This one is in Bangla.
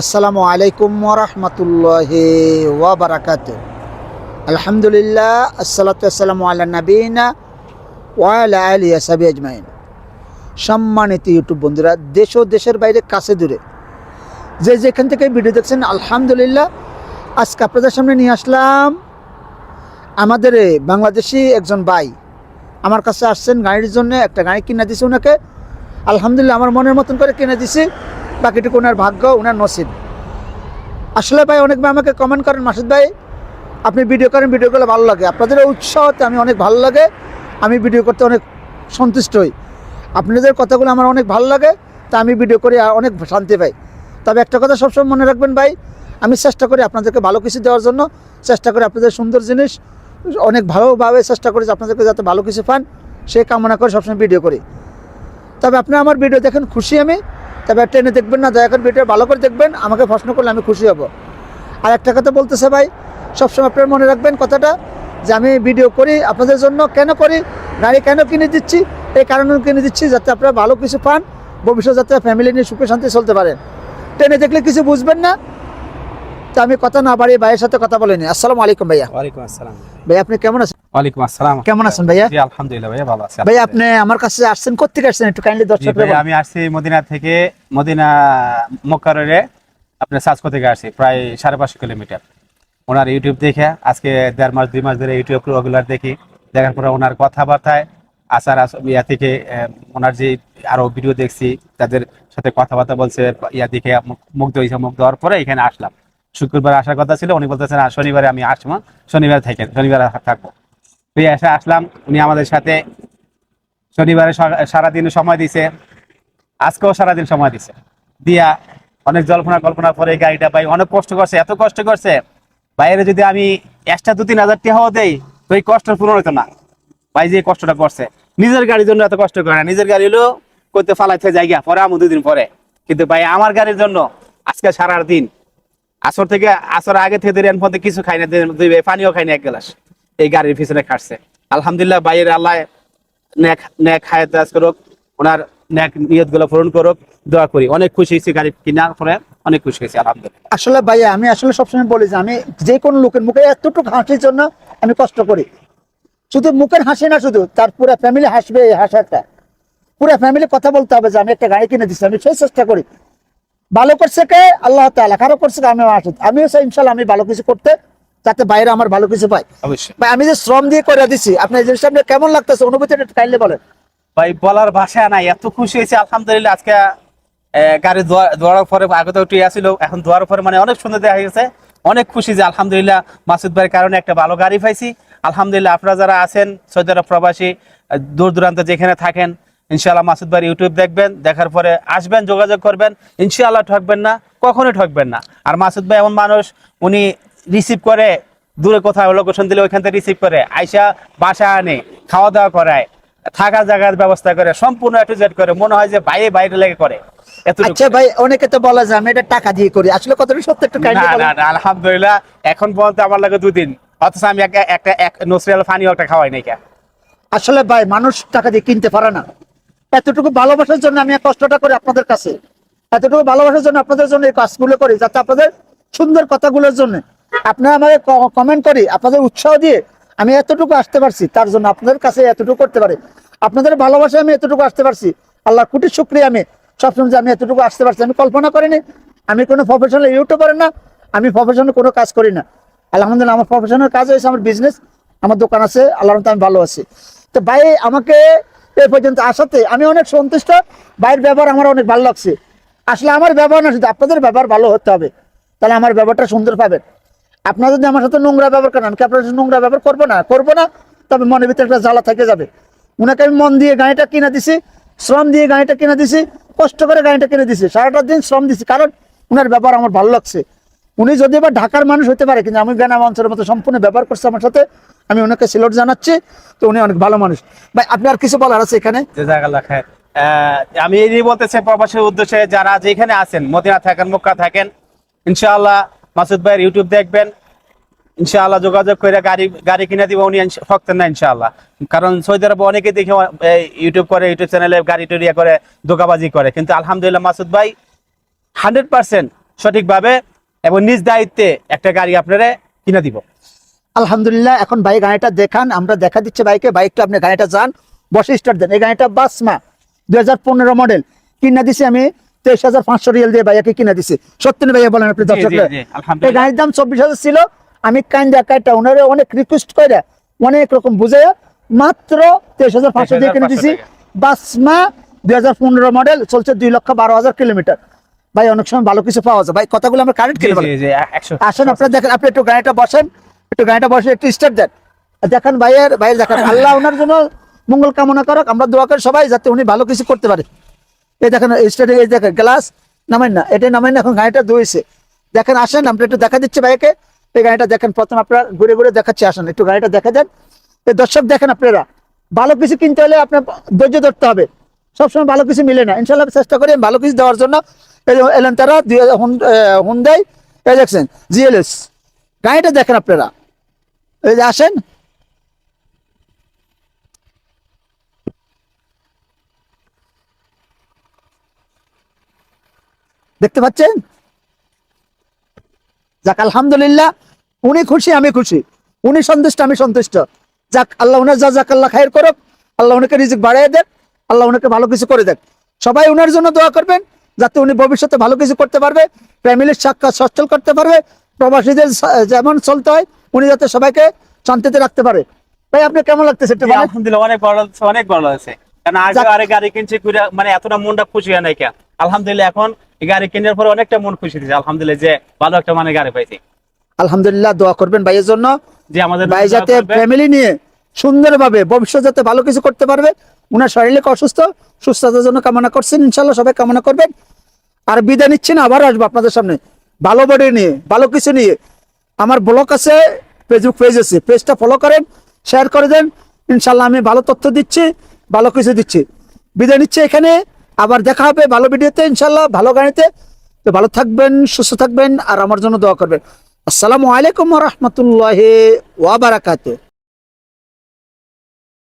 আসসালামু আলাইকুম ওরহমতুল্লাহ ওয়াবারাকাত আলহামদুলিল্লাহ, আসসালাতু আসসালামু আল্লাহ নবীনা ওয়ালা আলী আসাবি আজমাইন। সম্মানিত ইউটিউব বন্ধুরা, দেশ ও দেশের বাইরে, কাছে দূরে। যে যেখান থেকে ভিডিও দেখছেন, আলহামদুলিল্লাহ, আজকে আপনাদের সামনে নিয়ে আসলাম আমাদের বাংলাদেশি একজন ভাই। আমার কাছে আসছেন, গাড়ির জন্য একটা গাড়ি কিনে দিছে ওনাকে। আলহামদুলিল্লাহ, আমার মনের মতন করে কিনে দিছি। বাকিটুকু ওনার ভাগ্য, ওনার নসিব। আসলে ভাই, অনেক ভাই আমাকে কমেন্ট করেন, মাসুদ ভাই, আপনি ভিডিও করেন ভিডিওগুলো ভালো লাগে। আপনাদের উৎসাহতে আমি অনেক ভালো লাগে, আমি ভিডিও করতে অনেক সন্তুষ্ট হই। আপনাদের কথাগুলো আমার অনেক ভালো লাগে, তা আমি ভিডিও করে অনেক শান্তি পাই। তবে একটা কথা সবসময় মনে রাখবেন ভাই, আমি চেষ্টা করি আপনাদেরকে ভালো কিছু দেওয়ার জন্য, চেষ্টা করি আপনাদের সুন্দর জিনিস, অনেক ভালোভাবে চেষ্টা করি আপনাদেরকে যাতে ভালো কিছু পান, সে কামনা করে সবসময় ভিডিও করি। তবে আপনি আমার ভিডিও দেখেন, খুশি আমি তবে ট্রেনে দেখবেন না দয়া করে ভিডিও ভালো করে দেখবেন আমাকে প্রশ্ন করলে আমি খুশি হব। আর একটা কথা বলতেছে ভাই সবসময় আপনার মনে রাখবেন কথাটা যে আমি ভিডিও করি আপনাদের জন্য কেন করি গাড়ি কেন কিনে দিচ্ছি এই কারণে কিনে দিচ্ছি যাতে আপনারা ভালো কিছু পান ভবিষ্যৎ যাতে ফ্যামিলি নিয়ে সুখে শান্তি চলতে পারেন ট্রেনে দেখলে কিছু বুঝবেন না তো আমি কথা না বাড়িয়ে ভাইয়ের সাথে কথা বলিনি। আসসালামু আলাইকুম ভাইয়া। ওয়ালাইকুম আসসালাম। ভাই আপনি কেমন আছেন? ওয়ালাইকুম আসসালাম। কেমন আছেন ভাইয়া? জি আলহামদুলিল্লাহ ভাইয়া ভালো আছি। ভাই আপনি আমার কাছে আসছেন কোথেকে আসছেন একটু কাইন্ডলি জি দর্শক আমি আসছি মদিনা থেকে মদিনা মক্কারে আপনার সাজকো থেকে আসছি প্রায় সাড়ে পাঁচশো কিলোমিটার। ওনার ইউটিউব দেখে আজকে দেড় মাস দুই মাস ধরে ইউটিউব রেগুলার দেখি। দেখার পরে ওনার কথাবার্তায় আসার ইয়া থেকে ওনার যে আরও ভিডিও দেখছি তাদের সাথে কথাবার্তা বলছে ইয়া দেখে মুগ্ধ হয়েছে মুগ্ধ হওয়ার পরে এখানে আসলাম। শুক্রবার আসার কথা ছিল উনি বলতেছেন "আর শনিবারে আমি আসব শনিবার থাকেন শনিবারে থাকব। তুই এসে আসলাম। উনি আমাদের সাথে শনিবারে সারাদিন সময় দিছে। আজকেও সারাদিন সময় দিছে। দিয়া অনেক জল্পনা কল্পনা এই গাড়িটা পাই অনেক কষ্ট করছে। এত কষ্ট করছে। বাইরে যদি আমি এক্সট্রা দু তিন হাজার টাকাও দেই, তো এই কষ্ট পূরণ হতো না। ভাই যে কষ্টটা করছে। নিজের গাড়ির জন্য এত কষ্ট করে না। নিজের গাড়ি হলো করতে ফালাইতে জায়গা, পরে আমু দুদিন পরে। কিন্তু ভাই আমার গাড়ির জন্য আজকে সারা দিন। আসর থেকে আসর আগে থেকে দেরি পর্যন্ত কিছু খাই না দুই ভাই পানিও খাই না এক গ্লাস। এই গাড়ির পিছনে খাটছে। আলহামদুলিল্লাহ বাইরের আল্লাহ নেক নেক হায়াত করুক, ওনার নেক নিয়তগুলো পূরণ করুক, দোয়া করি। অনেক খুশি হয়েছি গাড়ি কেনার পরে, অনেক খুশি হয়েছি, আলহামদুলিল্লাহ। আসলে ভাইয়া, আমি আসলে সবসময় বলি যে আমি যে কোনো লোকের মুখে এতটুকু হাসির জন্য আমি কষ্ট করি। শুধু মুখের হাসি না, শুধু তার পুরো ফ্যামিলি হাসবে এই হাসাটা। পুরো ফ্যামিলি কথা বলতে হবে যে আমি একটা গাড়ি কিনে দিচ্ছি, আমি সেই চেষ্টা করি। ভালো করছে কে? আল্লাহ তাআলা। খারাপ করছে আমি আসি। আমিও ইনশাল্লাহ আমি ভালো কিছু করতে যাতে বাইরে আমার ভালো কিছু পাই অবশ্যই। ভাই আমি যে শ্রম দিয়ে করে দিচ্ছি আপনার জিনিসটা আপনার কেমন লাগতেছে? অনুভূতিটা কাইন্ডলি বলেন। ভাই বলার ভাষা নাই এত খুশি হয়েছে আলহামদুলিল্লাহ আজকে গাড়ি দোয়া- দোয়ার পরে আগে তো একটু এখন দোয়ার পরে মানে অনেক সুন্দর দেখা গেছে অনেক খুশি যে আলহামদুলিল্লাহ মাসুদ ভাইয়ের কারণে একটা ভালো গাড়ি পাইছি। আলহামদুলিল্লাহ আপনারা যারা আছেন সৌদি আরব প্রবাসী দূর দূরান্ত যেখানে থাকেন ইনশাআল্লাহ মাসুদ ভাই ইউটিউব দেখবেন দেখার পরে আসবেন যোগাযোগ করবেন ইনশাআল্লাহ ঠকবেন না কখনোই ঠকবেন না। আর মাসুদ ভাই এমন মানুষ উনি রিসিভ করে দূরে কোথাও লোকেশন দিলে ওইখান থেকে রিসিভ করে আইসা বাসা আনে খাওয়া দাওয়া করায় থাকার জায়গার ব্যবস্থা করে সম্পূর্ণ একটু জেড করে মনে হয় যে বাইরে বাইরে লেগে করে আচ্ছা ভাই অনেকে তো বলা যায় আমি এটা টাকা দিয়ে করি আসলে কতটা সত্য একটু না না আলহামদুলিল্লাহ এখন পর্যন্ত আমার লাগে দুদিন অথচ আমি একটা একটা এক নসরিয়াল ফানিও একটা খাওয়াই নাই আসলে ভাই মানুষ টাকা দিয়ে কিনতে পারে না। এতটুকু ভালোবাসার জন্য আমি কষ্টটা করি আপনাদের কাছে। এতটুকু ভালোবাসার জন্য আপনাদের জন্য এই কাজগুলো করি যাতে আপনাদের সুন্দর কথাগুলোর জন্য আপনারা আমাকে কমেন্ট করি আপনাদের উৎসাহ দিয়ে আমি এতটুকু আসতে পারছি, তার জন্য আপনাদের কাছে এতটুকু করতে পারি। আপনাদের ভালোবাসায় আমি এতটুকু আসতে পারছি আল্লাহ কোটি শুক্রিয়া আমি সবসময় যে আমি এতটুকু আসতে পারছি, আমি কল্পনা করিনি, আমি কোনো প্রফেশনাল ইউটিউবার না, আমি প্রফেশনাল কোনো কাজ করি না। আলহামদুলিল্লাহ, আমার প্রফেশনাল কাজ হয়েছে, আমার বিজনেস আমার দোকান আছে রহমতে আমি ভালো আছি। তো ভাই, আমাকে এই পর্যন্ত আসাতে আমি অনেক সন্তুষ্ট, ভাইয়ের ব্যবহার আমার অনেক ভালো লাগছে। আসলে আমার ব্যবহার না, শুধু আপনাদের ব্যবহার ভালো হতে হবে। তাহলে আমার ব্যবহারটা সুন্দর পাবেন। আপনারা যদি আমার সাথে নোংরা ব্যবহার করেন, আমি কি আপনার নোংরা ব্যবহার করব না? করব না? তবে মনের ভিতরে একটা জ্বালা থেকে যাবে। উনাকে আমি মন দিয়ে গাড়িটা কিনে দিছি, শ্রম দিয়ে গাড়িটা কিনে দিছি, কষ্ট করে গাড়িটা কিনে দিছি, সারাটা দিন শ্রম দিছি। কারণ উনার ব্যবহার আমার ভালো লাগছে। উনি যদি বা ঢাকার মানুষ হতে পারে, কিন্তু আমি গ্রাম অঞ্চলের মতো সম্পূর্ণ ব্যবহার করছে আমার সাথে, আমি ওনাকে সিলোট জানাচ্ছি, তো উনি অনেক ভালো মানুষ। ভাই, আপনি আর কিছু বলার আছে এখানে? আমি এই বলতে চাই, প্রবাসীর উদ্দেশ্যে যারা যেখানে আছেন, মদিনা থাকেন, মক্কা থাকেন, ইনশাআল্লাহ মাসুদ ভাইয়ের ইউটিউব দেখবেন, ইনশাআল্লাহ যোগাযোগ করে গাড়ি গাড়ি কিনে দিব, উনি ঠকতেন না ইনশাআল্লাহ। কারণ সৌদি আরবে অনেকে দেখে ইউটিউব করে, ইউটিউব চ্যানেলে গাড়ি টুরিয়া করে দোকাবাজি করে। কিন্তু আলহামদুলিল্লাহ মাসুদ ভাই হান্ড্রেড পার্সেন্ট সঠিকভাবে এবং নিজ দায়িত্বে একটা গাড়ি আপনারা কিনে দিব। আলহামদুলিল্লাহ, এখন ভাই গাড়িটা দেখান, আমরা দেখা দিচ্ছে বাইকে বাইকটা আপনি গাড়িটা যান, বসে স্টার্ট দেন। এই গাড়িটা বাসমা দু হাজার পনেরো মডেল কিনা দিছি আমি তেইশ হাজার পাঁচশো রিয়াল দিয়ে ভাইয়াকে কিনা দিছি। সত্যি ভাইয়া বলেন আপনি এই গাড়ির দাম চব্বিশ হাজার ছিল আমি ওনারে অনেক রিকোয়েস্ট করে অনেক রকম বুঝে মাত্র তেইশ হাজার পাঁচশো দিয়ে কিনে দিছি। বাসমা দুই হাজার পনেরো মডেল চলছে দুই লক্ষ বারো হাজার কিলোমিটার। ভাই অনেক সময় ভালো কিছু পাওয়া যায়। ভাই কথাগুলো আমরা কারেন্ট কিনে আসেন আপনারা দেখেন আপনি একটু গাড়িটা বসেন। একটু গাড়িটা বসে একটু স্টার্ট দেন। দেখেন ভাইয়ের ভাইয়ের দেখেন আল্লাহ ওনার জন্য মঙ্গল কামনা করক। আমরা দোয়া করি সবাই যাতে উনি ভালো কিছু করতে পারে। এই দেখেন স্টার্টিং এই দেখেন গ্লাস নামেন না, এটা নামেন না, এখন গাড়িটা ধুয়েছে দেখেন, আসেন, আমরা একটু দেখা দিচ্ছি ভাইকে এই গাড়িটা দেখেন, প্রথম আপনারা ঘুরে ঘুরে দেখাচ্ছি, আসেন, একটু গাড়িটা দেখা দেন এই দর্শক দেখেন আপনারা, ভালো কিছু কিনতে হলে আপনার ধৈর্য ধরতে হবে। সবসময় ভালো কিছু মিলে না। ইনশাল্লাহ চেষ্টা করি ভালো কিছু দেওয়ার জন্য। এলেন তারা হুন্দাই এই দেখছেন, জিএলএস। গাড়িটা দেখেন আপনারা। এই যে আসেন দেখতে পাচ্ছেন? যাক আলহামদুলিল্লাহ উনি খুশি আমি খুশি। উনি সন্তুষ্ট আমি সন্তুষ্ট। যাক আল্লাহ উনার যা যাক আল্লাহ খায়ের করুক। আল্লাহ উনাকে রিজিক বাড়িয়ে দেন। আল্লাহ উনাকে ভালো কিছু করে দেন। সবাই উনার জন্য দোয়া করবেন যাতে উনি ভবিষ্যতে ভালো কিছু করতে পারবে ফ্যামিলির সাক্ষাৎ সচ্ছল করতে পারবে প্রবাসীদের যেমন চলতে হয় উনি যাতে সবাইকে শান্তিতে রাখতে পারে। ভাই আপনি কেমন লাগতেছে আলহামদুলিল্লাহ অনেক ভালো অনেক ভালো আছে কারণ আগে আরে গাড়ি কিনছি মানে এতটা মনটা খুশি হয় নাই কেন? আলহামদুলিল্লাহ এখন গাড়ি কেনার পরে অনেকটা মন খুশি দিচ্ছে আলহামদুলিল্লাহ যে ভালো একটা মানে গাড়ি পাইছি। আলহামদুলিল্লাহ দোয়া করবেন ভাইয়ের জন্য। যে আমাদের ভাই যাতে ফ্যামিলি নিয়ে সুন্দরভাবে ভবিষ্যৎ যাতে ভালো কিছু করতে পারবে উনার শারীরিক অসুস্থ সুস্থতার জন্য কামনা করছেন ইনশাল্লাহ সবাই কামনা করবেন। আর বিদায় নিচ্ছি না আবার আসব আপনাদের সামনে। ভালো বডি নিয়ে ভালো কিছু নিয়ে। আমার ব্লগ আছে ফেসবুক পেজ আছে পেজটা ফলো করেন শেয়ার করে দেন। ইনশাল্লাহ আমি ভালো তথ্য দিচ্ছি ভালো কিছু দিচ্ছি। বিদায় নিচ্ছে এখানে। আবার দেখা হবে ভালো ভিডিওতে ইনশাল্লাহ ভালো গাড়িতে। তো ভালো থাকবেন, সুস্থ থাকবেন, আর আমার জন্য দোয়া করবেন। আসসালামু আলাইকুম রহমতুল্লাহ ওয়াবারাকাতুহ